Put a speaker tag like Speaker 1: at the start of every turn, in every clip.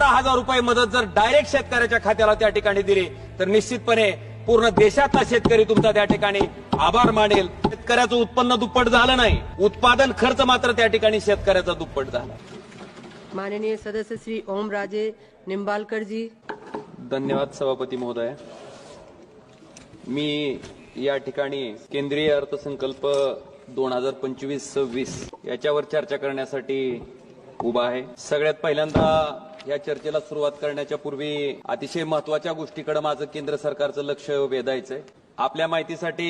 Speaker 1: अठरा हजार रुपये मदत जर डायरेक्ट शेतकऱ्याच्या खात्याला त्या ठिकाणी दिली तर निश्चितपणे पूर्ण देशातला शेतकरी तुमचा त्या ठिकाणी आभार मानेल. शेतकऱ्याचं उत्पन्न दुप्पट झालं नाही. उत्पादन खर्च मात्र त्या ठिकाणी शेतकऱ्याचा दुप्पट झाला.
Speaker 2: माननीय सदस्य श्री ओम राजे निंबालकर जी
Speaker 1: धन्यवाद सभापती महोदय. मी या ठिकाणी केंद्रीय अर्थसंकल्प दोन हजार पंचवीस सव्वीस याच्यावर चर्चा करण्यासाठी उभा आहे. सगळ्यात पहिल्यांदा या चर्चेला सुरुवात करण्याच्या पूर्वी अतिशय महत्त्वाच्या गोष्टीकडे माझं केंद्र सरकारचं लक्ष वेधायचंय. आपल्या माहितीसाठी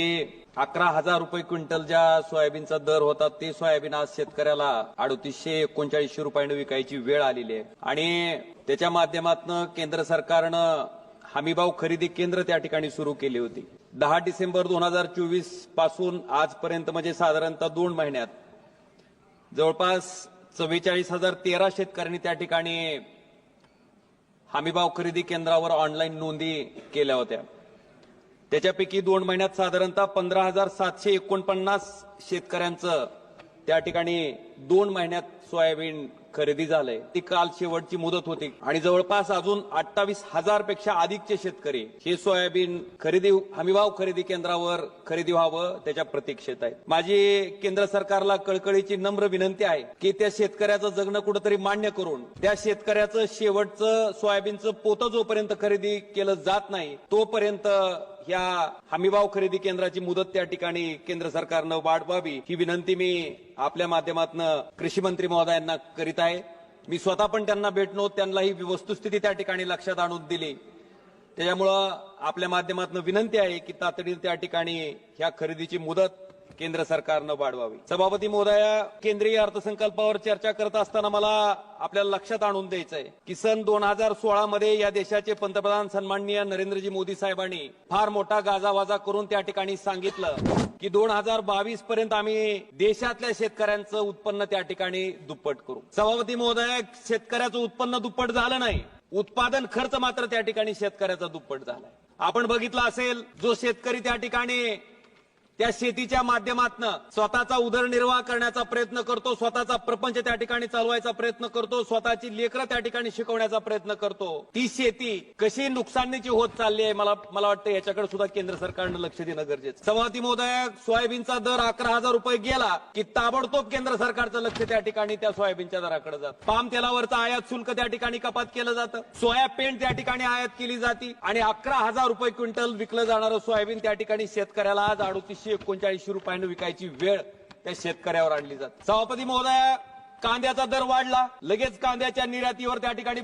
Speaker 1: अकरा हजार रुपये क्विंटल ज्या सोयाबीनचा दर होता ते सोयाबीन आज शेतकऱ्याला अडतीसशे एकोणचाळीसशे रुपयाने विकायची वेळ आलेली आहे. आणि त्याच्या माध्यमातून केंद्र सरकारनं हमीभाव खरेदी केंद्र त्या ठिकाणी सुरू केली होती. दहा डिसेंबर दोन हजार चोवीसपासून आजपर्यंत म्हणजे साधारणतः दोन महिन्यात जवळपास चव्वेचाळीस हजार तेरा शेतकऱ्यांनी त्या ठिकाणी हमीभाव खरेदी केंद्रावर ऑनलाईन नोंदी केल्या होत्या. त्याच्यापैकी दोन महिन्यात साधारणतः पंधरा हजार सातशे एकोणपन्नास शेतकऱ्यांचं त्या ठिकाणी दोन महिन्यात सोयाबीन खरेदी झालंय. ती काल शेवटची मुदत होती. आणि जवळपास अजून अठ्ठावीस हजारपेक्षा अधिकचे शेतकरी हे सोयाबीन खरेदी हमीभाव खरेदी केंद्रावर खरेदी व्हावं त्याच्या प्रतीक्षेत आहेत. माझी केंद्र सरकारला कळकळीची नम्र विनंती आहे की त्या शेतकऱ्याचं जगणं कुठंतरी मान्य करून त्या शेतकऱ्याचं शेवटचं सोयाबीनचं पोतं जोपर्यंत खरेदी केलं जात नाही तोपर्यंत या हमीभाव खरेदी केंद्राची मुदत त्या ठिकाणी केंद्र सरकारनं वाढवावी ही विनंती मी आपल्या माध्यमातून कृषी मंत्री महोदयांना करीत आहे. मी स्वतः पण त्यांना भेटलो त्यांना ही वस्तुस्थिती त्या ठिकाणी लक्षात आणून दिली. त्याच्यामुळं आपल्या माध्यमातून विनंती आहे की तातडीने त्या ठिकाणी ह्या खरेदीची मुदत केंद्र सरकारनं वाढवावी. सभापती महोदया केंद्रीय अर्थसंकल्पावर चर्चा करत असताना मला आपल्याला लक्षात आणून द्यायचंय की सन दोन हजार सोळा मध्ये या देशाचे पंतप्रधान सन्माननीय नरेंद्रजी मोदी साहेबांनी फार मोठा गाजावाजा करून त्या ठिकाणी सांगितलं की दोन हजार बावीस पर्यंत आम्ही देशातल्या शेतकऱ्यांचं उत्पन्न त्या ठिकाणी दुप्पट करू. सभापती महोदया शेतकऱ्याचं उत्पन्न दुप्पट झालं नाही. उत्पादन खर्च मात्र त्या ठिकाणी शेतकऱ्याचा दुप्पट झालाय. आपण बघितलं असेल जो शेतकरी त्या ठिकाणी त्या शेतीच्या माध्यमातनं स्वतःचा उदरनिर्वाह करण्याचा प्रयत्न करतो स्वतःचा प्रपंच त्या ठिकाणी चालवायचा प्रयत्न करतो स्वतःची लेकरं त्या ठिकाणी शिकवण्याचा प्रयत्न करतो. ती शेती कशी नुकसानीची होत चालली आहे मला मला वाटतं याच्याकडे सुद्धा केंद्र सरकारनं लक्ष देणं गरजेचं. सभापती महोदय सोयाबीनचा दर अकरा हजार रुपये गेला की ताबडतोब केंद्र सरकारचं लक्ष त्या ठिकाणी त्या सोयाबीनच्या दराकडे जात. पाम तेलावरचं आयात शुल्क त्या ठिकाणी कपात केलं जातं. सोया पेंट त्या ठिकाणी आयात केली जाती आणि अकरा हजार रुपये क्विंटल विकलं जाणारं सोयाबीन त्या ठिकाणी शेतकऱ्याला आज अडोतीसशे एकोणचाळीसशे रुपयानं विकायची वेळ त्या शेतकऱ्यावर आणली जाते. सभापती महोदया कांद्याचा दर वाढला. लगेच कांद्याच्या निर्यातीवर त्या ठिकाणी